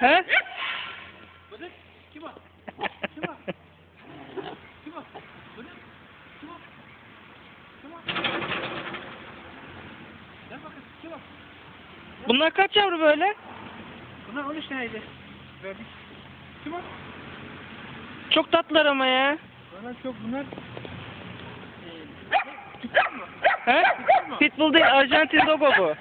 He? Bıdık, kim o? Kim o? Kim o? Bıdık, kim o? Kim o? Gel bakın, kim o? Bunlar kaç yavru böyle? Bunlar 13 taneydi. Verdik. Kim o? Çok tatlılar ama ya. Bunlar çok, bunlar... Ee, He? Pitbull değil, Arjantin Dogo bu.